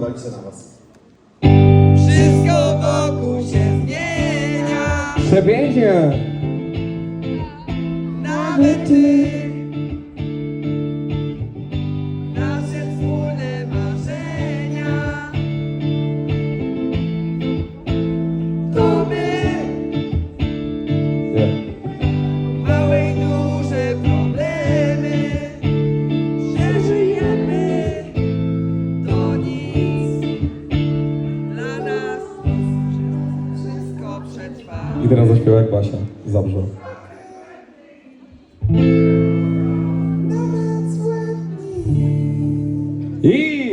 liczę na was. Wszystko wokół się zmienia, Przepięknie! nawet ty. I teraz zaśpiewa jak Basia. Zabrze. I